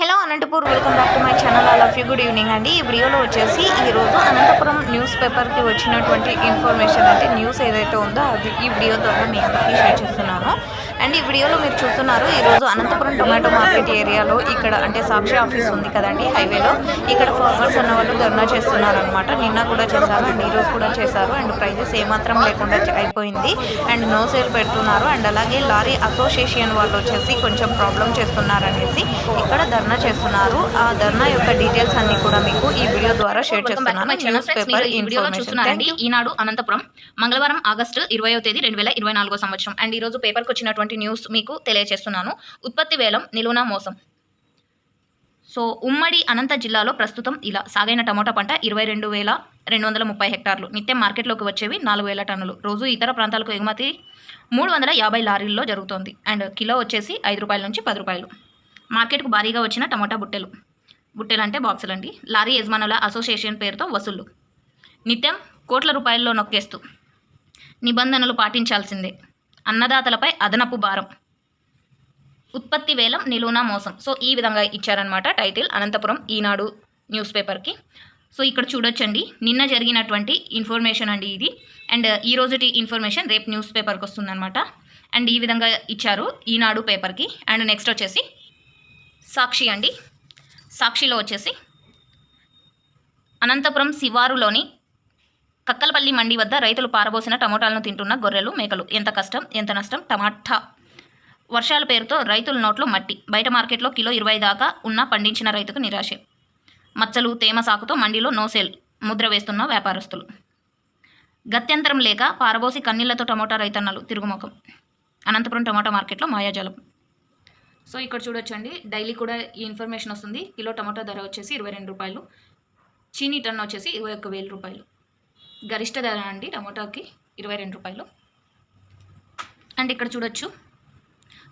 Hello Anantapur welcome back to my channel. All of you good evening అండి. ఈ వీడియోలో వచ్చేసి ఈరోజు అనంతపురం న్యూస్ పేపర్కి వచ్చినటువంటి ఇన్ఫర్మేషన్ అంటే న్యూస్ ఏదైతే ఉందో అది ఈ వీడియో ద్వారా మీ అందరికీ షేర్ చేస్తున్నాను. అండ్ ఈ వీడియోలో మీరు చూస్తున్నారు ఈరోజు అనంతపురం టొమాటో మార్కెట్ ఏరియాలో ఇక్కడ అంటే సాక్షి ఆఫీస్ ఉంది కదండి హైవేలో. ఇక్కడ ఫార్మర్స్ అన్న వాళ్ళు ధర్నా చేస్తున్నారు అనమాట నిన్న కూడా చేశారు అండ్ ఈరోజు కూడా చేశారు. అండ్ ప్రైజెస్ ఏమాత్రం లేకుండా అయిపోయింది. అండ్ నో సేల్ పెడుతున్నారు. అండ్ అలాగే లారీ అసోసియేషన్ వాళ్ళు వచ్చేసి కొంచెం ప్రాబ్లం చేస్తున్నారు అనేసి ఇక్కడ ధర్నా చేస్తున్నారు. ఆ ధర్నా యొక్క డీటెయిల్స్ అన్ని కూడా మీకు ఈ వీడియో ద్వారా షేర్ చేస్తున్నాను. న్యూస్ పేపర్ ఈ వీడియోలో చూస్తున్నారండి ఈనాడు అనంతపురం మంగళవారం ఆగస్టు ఇరవయో తేదీ రెండు వేల ఇరవై నాలుగో సంవత్సరం. అండ్ ఈ రోజు పేపర్కి వచ్చినటువంటి న్యూస్ మీకు తెలియజేస్తున్నాను ఉత్పత్తి వేలం నిలువున మోసం. సో ఉమ్మడి అనంత జిల్లాలో ప్రస్తుతం ఇలా సాగైన టమోటా పంట ఇరవై రెండు వేల రెండు వందల ముప్పై హెక్టార్లు. నిత్యం మార్కెట్లోకి వచ్చేవి నాలుగు వేల టన్నులు. రోజు ఇతర ప్రాంతాలకు ఎగుమతి మూడు వందల యాభై లారీల్లో జరుగుతోంది. అండ్ కిలో వచ్చేసి ఐదు రూపాయల నుంచి పది రూపాయలు. మార్కెట్కు భారీగా వచ్చిన టమోటా బుట్టెలు. బుట్టెలు అంటే బాక్సులు అండి. లారీ యజమానుల అసోసియేషన్ పేరుతో వసూళ్ళు. నిత్యం కోట్ల రూపాయల్లో నొక్కేస్తూ నిబంధనలు పాటించాల్సిందే. అన్నదాతలపై అదనపు భారం. ఉత్పత్తి వేలం నిలువునా మోసం. సో ఈ విధంగా ఇచ్చారనమాట టైటిల్. అనంతపురం ఈనాడు న్యూస్ పేపర్కి. సో ఇక్కడ చూడొచ్చండి. నిన్న జరిగినటువంటి ఇన్ఫర్మేషన్ అండి ఇది. అండ్ ఈ రోజుటి ఇన్ఫర్మేషన్ రేపు న్యూస్ పేపర్కి వస్తుందన్నమాట. అండ్ ఈ విధంగా ఇచ్చారు ఈనాడు పేపర్కి. అండ్ నెక్స్ట్ వచ్చేసి సాక్షి అండి. సాక్షిలో వచ్చేసి అనంతపురం శివారులోని కక్కలపల్లి మండి వద్ద రైతులు పారబోసిన టమోటాలను తింటున్న గొర్రెలు మేకలు. ఎంత కష్టం ఎంత నష్టం? టమాటా. వర్షాల పేరుతో రైతుల నోట్లో మట్టి. బయట మార్కెట్లో కిలో ఇరవై దాకా ఉన్న పండించిన రైతుకు నిరాశ. మచ్చలు తేమ సాకుతో మండిలో నోసేల్ ముద్ర వేస్తున్న వ్యాపారస్తులు. గత్యంతరం లేక పారబోసి కన్నీళ్ళతో టమోటా రైతన్నలు తిరుగుముఖం. అనంతపురం టమోటా మార్కెట్లో మాయాజలం. సో ఇక్కడ చూడొచ్చండి. డైలీ కూడా ఈ ఇన్ఫర్మేషన్ వస్తుంది. కిలో టమోటా ధర వచ్చేసి ఇరవై రెండు రూపాయలు. చీనీ టన్ వచ్చేసి ఇరవై ఒక్క వేల రూపాయలు. గరిష్ట ధర అండి టమోటాకి ఇరవై రెండు రూపాయలు. అండ్ ఇక్కడ చూడొచ్చు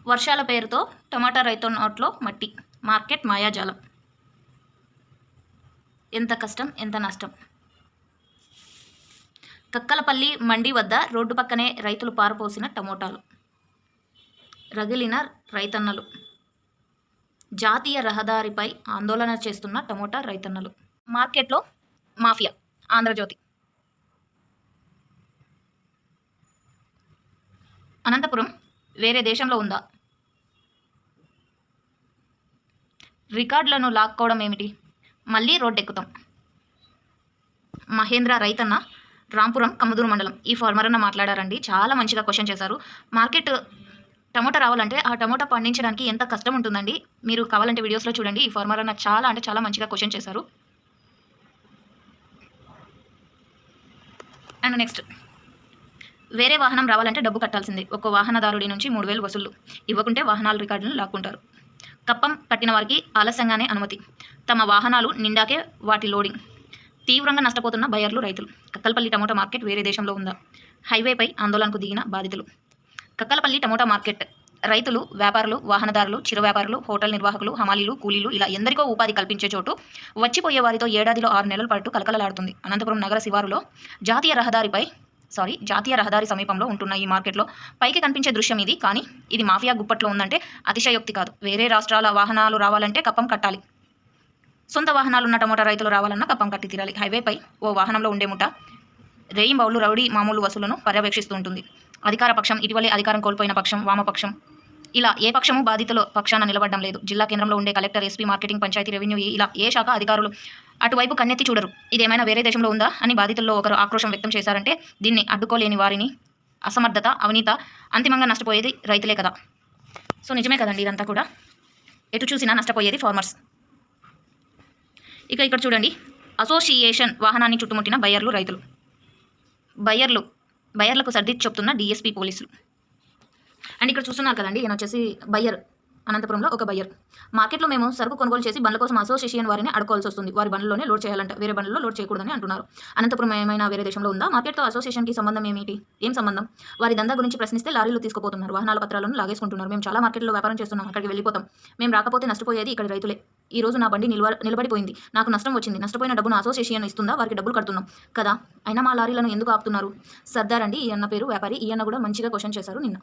వర్షాల పేరుతో టమాటా రైతు నోట్లో మట్టి మార్కెట్ మాయాజాలం. ఎంత కష్టం ఎంత నష్టం. కక్కలపల్లి మండి వద్ద రోడ్డు పక్కనే రైతులు పారపోసిన టమోటాలు. రగిలిన రైతన్నలు. జాతీయ రహదారిపై ఆందోళన చేస్తున్న టమోటా రైతన్నలు. మార్కెట్లో మాఫియా ఆంధ్రజ్యోతి. అనంతపురం వేరే దేశంలో ఉందా? రికార్డులను లాక్కోవడం ఏమిటి? మళ్ళీ రోడ్డెక్కుతాం. మహేంద్ర రైతన్న రాంపురం కమ్మదూరు మండలం. ఈ ఫార్మర్ అన్న మాట్లాడారండి. చాలా మంచిగా క్వశ్చన్ చేశారు. మార్కెట్ టమోటా రావాలంటే ఆ టమోటా పండించడానికి ఎంత కష్టం ఉంటుందండి? మీరు కావాలంటే వీడియోస్లో చూడండి. ఈ ఫార్మర్ అన్న చాలా అంటే చాలా మంచిగా క్వశ్చన్ చేశారు. And next. వేరే వాహనం రావాలంటే డబ్బు కట్టాల్సిందే. ఒక వాహనదారుడి నుంచి మూడు వేలు వసూలు ఇవ్వకుంటే వాహనాల రికార్డులను లాక్కుంటారు. కప్పం కట్టిన వారికి ఆలస్యంగానే అనుమతి. తమ వాహనాలు నిండాకే వాటి లోడింగ్. తీవ్రంగా నష్టపోతున్న బయర్లు రైతులు. కక్కలపల్లి టమోటా మార్కెట్ వేరే దేశంలో ఉందా? హైవేపై ఆందోళనకు దిగిన బాధితులు. Kakkalapalli tomato market. రైతులు వ్యాపారులు వాహనదారులు చిరు వ్యాపారులు హోటల్ నిర్వాహకులు హమాలీలు కూలీలు ఇలా ఎందరికో ఉపాధి కల్పించే చోటు వచ్చిపోయే వారితో ఏడాదిలో ఆరు నెలల పాటు కలకలలాడుతుంది. అనంతపురం నగర శివారులో జాతీయ రహదారిపై సారీ జాతీయ రహదారి సమీపంలో ఉంటున్న ఈ మార్కెట్లో పైకి కనిపించే దృశ్యం ఇది. కానీ ఇది మాఫియా గుప్పట్లో ఉందంటే అతిశయోక్తి కాదు. వేరే రాష్ట్రాల వాహనాలు రావాలంటే కప్పం కట్టాలి. సొంత వాహనాలున్న టమోటా రైతులు రావాలన్నా కప్పం కట్టి తీరాలి. హైవేపై ఓ వాహనంలో ఉండే ముఠ రేయింబౌలు రౌడీ మామూలు వసూలను పర్యవేక్షిస్తూ ఉంటుంది. అధికార పక్షం ఇటీవలే అధికారం కోల్పోయిన పక్షం వామపక్షం ఇలా ఏ పక్షము బాధితుల పక్షాన నిలబడడం లేదు. జిల్లా కేంద్రంలో ఉండే collector SP marketing panchayat revenue ఇలా ఏ శాఖ అధికారులు అటువైపు కన్నెత్తి చూడరు. ఇదేమైనా వేరే దేశంలో ఉందా అని బాధితుల్లో ఒకరు ఆక్రోశం వ్యక్తం చేశారంటే దీన్ని అడ్డుకోలేని వారిని అసమర్థత అవినీత అంతిమంగా నష్టపోయేది రైతులే కదా. సో నిజమే కదండి ఇదంతా కూడా? ఎటు చూసినా నష్టపోయేది ఫార్మర్స్ ఇక ఇక్కడ చూడండి. అసోసియేషన్ వాహనాన్ని చుట్టుముట్టిన బయ్యర్లు రైతులు. బయ్యర్లు బయ్యర్లకు సర్ది చెప్తున్న డిఎస్పీ పోలీసులు. అండ్ ఇక్కడ చూస్తున్నారు కదండి ఈయన వచ్చేసి బయ్యర్ అనంతపురంలో ఒక బయ్యర్. మార్కెట్లో మేము సరుకు కొనుగోలు చేసి బండ్ల కోసం అసోసియేషన్ వారిని అడుకోవాల్సి వస్తుంది. వారి బండ్లలోనే లోడ్ చేయాలంట వేరే బండ్లలో లోడ్ చేయకూడదని అంటున్నారు. అనంతపురం ఏమైనా వేరే దేశంలో ఉందా? మార్కెట్తో అసోసియేషన్కి సంబంధం ఏమిటి? ఏం సంబంధం? వారి దందా గురించి ప్రశ్నిస్తే లారీలు తీసుకుపోతున్నారు. వాహనాల పత్రాలను లాగేసుకుంటున్నారు. మేము చాలా మార్కెట్లో వ్యాపారం చేస్తున్నాం అక్కడికి వెళ్ళిపోతాం. మేము రాకపోతే నష్టపోయేది ఇక్కడ రైతులే. ఈ రోజు నా బండి నిల్వ నిలబడిపోయింది. నాకు నష్టం వచ్చింది. నష్టపోయిన డబ్బును అసోసియేషన్ ఇస్తుందా? వారికి డబ్బులు కడుతున్నాం. కదా? అయినా మా లారీలను ఎందుకు ఆపుతున్నారు? సర్దార్ అండి ఈ అన్న పేరు వ్యాపారి ఈ అన్న కూడా మంచిగా క్వశ్చన్ చేశారు నిన్న.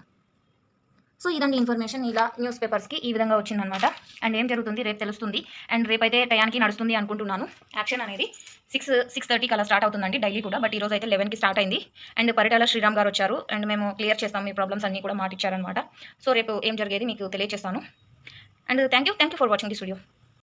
సో ఇదండి ఇన్ఫర్మేషన్ ఇలా న్యూస్ పేపర్స్కి ఈ విధంగా వచ్చిందనమాట అండ్ ఏం జరుగుతుంది? రేపు తెలుస్తుంది. అండ్ రేపైతే టయానికి నడుస్తుంది అనుకుంటున్నాను. యాక్షన్ అనేది సిక్స్ సిక్స్ థర్టీకి అలా స్టార్ట్ అవుతుందండి డైలీ కూడా. బట్ ఈరోజు అయితే లెవెన్కి స్టార్ట్ అయింది. అండ్ పరిటాల శ్రీరామ్ గారు వచ్చారు. అండ్ మేము క్లియర్ చేస్తాం మీ ప్రాబ్లమ్స్ అన్నీ కూడా మాటిచ్చారనమాట సో రేపు ఏం జరిగేది మీకు తెలియజేస్తాను and thank you thank you for watching this video